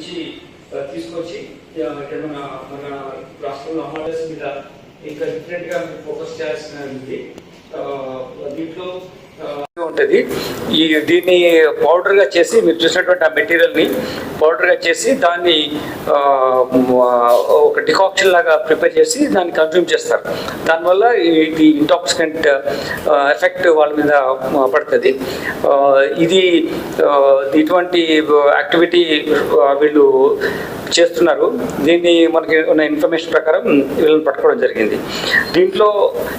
నుంచి తీసుకొచ్చి ఇక్కడ మన మన రాష్ట్రంలో అమ్మాయిస్ మీద ఇంకా డిఫరెంట్గా ఫోకస్ చేయాల్సిన ఉంది. దీంట్లో ఉంటుంది. ఈ దీన్ని పౌడర్గా చేసి మీరు చూసినటువంటి ఆ మెటీరియల్ని పౌడర్గా చేసి దాన్ని ఒక డికాక్షన్ లాగా ప్రిపేర్ చేసి దాన్ని కన్జ్యూమ్ చేస్తారు. దానివల్ల ఇది ఇంటాక్సికెంట్ ఎఫెక్ట్ వాళ్ళ మీద పడుతుంది. ఇది ఇటువంటి యాక్టివిటీ వీళ్ళు చేస్తున్నారు. దీన్ని మనకి ఉన్న ఇన్ఫర్మేషన్ ప్రకారం వీళ్ళని పట్టుకోవడం జరిగింది. దీంట్లో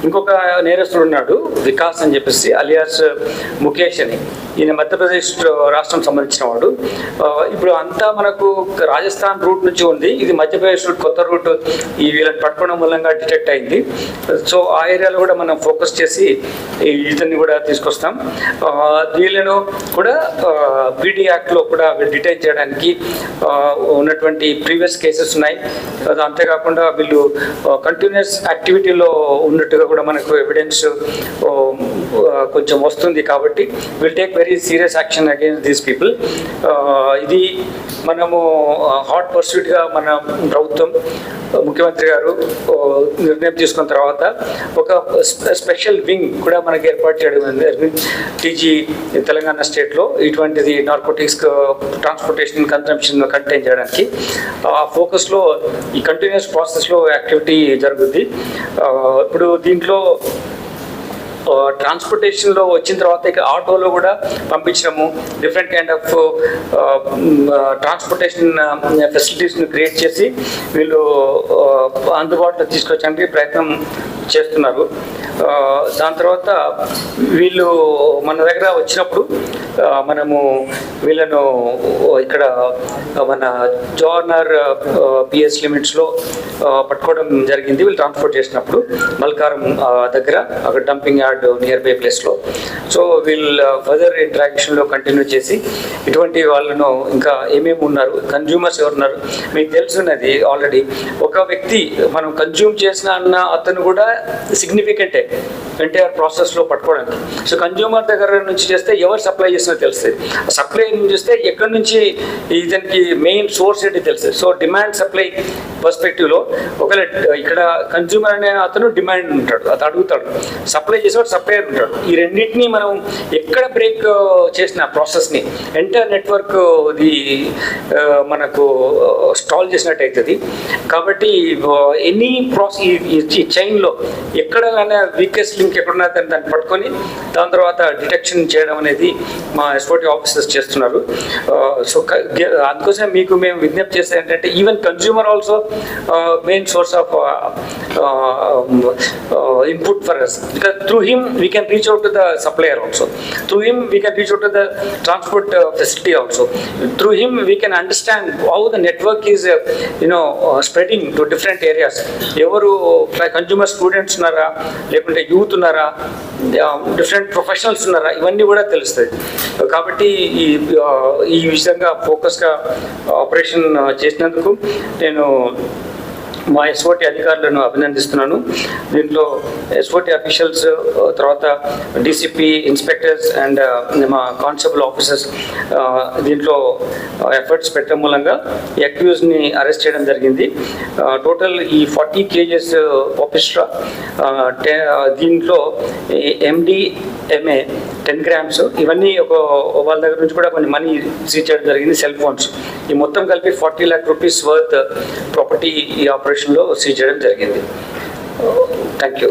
ఇంకొక నేరస్తుడు ఉన్నాడు వికాస్ అని చెప్పేసి అలియాస్ ముఖేష్ అని. ఈయన మధ్యప్రదేశ్ రాష్ట్రం సంబంధించిన వాడు. ఇప్పుడు అంతా మనకు రాజస్థాన్ రూట్ నుంచి ఉంది. ఇది మధ్యప్రదేశ్ రూట్ కొత్త రూట్. ఈ వీళ్ళని పట్టుకోవడం మూలంగా డిటెక్ట్ అయింది. సో ఆ ఏరియాలో కూడా మనం ఫోకస్ చేసి ఇతన్ని కూడా తీసుకొస్తాం. వీళ్ళను కూడా బీడీ యాక్ట్లో కూడా డిటైన్ చేయడానికి ఉన్నటువంటి ఉన్నటువంటి ప్రీవియస్ కేసెస్ ఉన్నాయి. అంతేకాకుండా వీళ్ళు కంటిన్యూస్ యాక్టివిటీలో ఉన్నట్టుగా కూడా మనకు ఎవిడెన్స్ కొంచెం వస్తుంది కాబట్టి will take very serious action against these people ఇది మనము హాట్ పర్సూట్గా మన ప్రభుత్వం ముఖ్యమంత్రి గారు నిర్ణయం తీసుకున్న తర్వాత ఒక స్పెషల్ వింగ్ కూడా మనకి ఏర్పాటు చేయడం జరిగింది. టీజీ తెలంగాణ స్టేట్లో ఇటువంటిది నార్కోటిక్స్ ట్రాన్స్పోర్టేషన్ కన్సంప్షన్ కంటైన్ చేయడానికి. ఆ ఫోకస్లో ఈ కంటిన్యూస్ ప్రాసెస్లో యాక్టివిటీ జరుగుద్ది. ఇప్పుడు దీంట్లో ట్రాన్స్పోర్టేషన్లో వచ్చిన తర్వాత ఇక ఆటోలో కూడా పంపించడము డిఫరెంట్ కైండ్ ఆఫ్ ట్రాన్స్పోర్టేషన్ ఫెసిలిటీస్ని క్రియేట్ చేసి వీళ్ళు అందుబాటులో తీసుకొచ్చడానికి ప్రయత్నం చేస్తున్నారు. దాని తర్వాత వీళ్ళు మన దగ్గర వచ్చినప్పుడు మనము వీళ్ళను ఇక్కడ మన జోనర్ పిఎస్ లిమిట్స్లో పట్టుకోవడం జరిగింది. వీళ్ళు ట్రాన్స్పోర్ట్ చేసినప్పుడు మల్కారం దగ్గర అక్కడ డంపింగ్ యార్డ్ నియర్ బై ప్లేస్లో. సో వీళ్ళు ఫర్దర్ ఇంటరాక్షన్లో కంటిన్యూ చేసి ఇటువంటి వాళ్ళను ఇంకా ఏమేమి ఉన్నారు కన్జ్యూమర్స్ ఎవరు ఉన్నారు మీకు తెలుసున్నది ఆల్రెడీ. ఒక వ్యక్తి మనం కన్జ్యూమ్ చేసిన అన్న అతను కూడా సిగ్నిఫికెంటే ఎన్టీఆర్ ప్రాసెస్లో పట్టుకోవడానికి సో కన్జ్యూమర్ దగ్గర నుంచి చేస్తే ఎవరు సప్లై చేసినా తెలుస్తుంది సప్లై నుంచి చేస్తే ఎక్కడి నుంచి ఇతనికి మెయిన్ సోర్స్ ఏంటి తెలుస్తుంది సో డిమాండ్ సప్లై పర్స్పెక్టివ్లో ఒకవేళ ఇక్కడ కన్జ్యూమర్ అనే అతను డిమాండ్ ఉంటాడు అతను అడుగుతాడు సప్లై చేసేవాడు సప్లయర్ ఉంటాడు. ఈ రెండింటిని మనం ఎక్కడ బ్రేక్ చేసిన ప్రాసెస్ని ఎంటర్ నెట్వర్క్ ఇది మనకు స్టాల్ చేసినట్టు అవుతుంది కాబట్టి ఎనీ ప్రాసెస్ ఈ చైన్లో ఎక్కడైనా వీకెస్ట్ లింక్ ఎక్కడున్నా దాన్ని దాన్ని పట్టుకొని దాని తర్వాత డిటెక్షన్ చేయడం అనేది మా ఎస్ఓటి ఆఫీసర్స్ చేస్తున్నారు. సో అందుకోసం మీకు మేము విజ్ఞప్తి చేసేది ఏంటంటే even consumer also main source of input for us because through him we can reach out the supplier also through him we can reach out the transport facility also through him we can understand how the network is you know spreading to different areas ఎవరు consumer students ఉన్నారా లేకుంటే youth ఉన్నారా different professionals ఉన్నారా ఇవన్నీ కూడా తెలుస్తుంది కాబట్టి ఈ ఈ విధంగా ఫోకస్గా ఆపరేషన్ చేసినందుకు నేను మా ఎస్ఓటి అధికారులను అభినందిస్తున్నాను. దీంట్లో ఎస్ఓటి అఫీషియల్స్ తర్వాత డీసీపీ ఇన్స్పెక్టర్స్ అండ్ మా కానిస్టేబుల్ ఆఫీసర్స్ దీంట్లో ఎఫర్ట్స్ పెట్టడం మూలంగా ఈ అక్యూజ్ని అరెస్ట్ చేయడం జరిగింది. టోటల్ ఈ ఫార్టీ కేజెస్ పాపిస్ట్రా దీంట్లో ఎండిఎంఏ టెన్ గ్రామ్స్ ఇవన్నీ ఒక వాళ్ళ దగ్గర నుంచి కూడా కొన్ని మనీ సీజ్ చేయడం జరిగింది సెల్ ఫోన్స్ ఈ మొత్తం కలిపి forty lakh rupees worth uh, property ఈ ఆపరేషన్లో సీజ్ చేయడం జరిగింది. Uh, thank you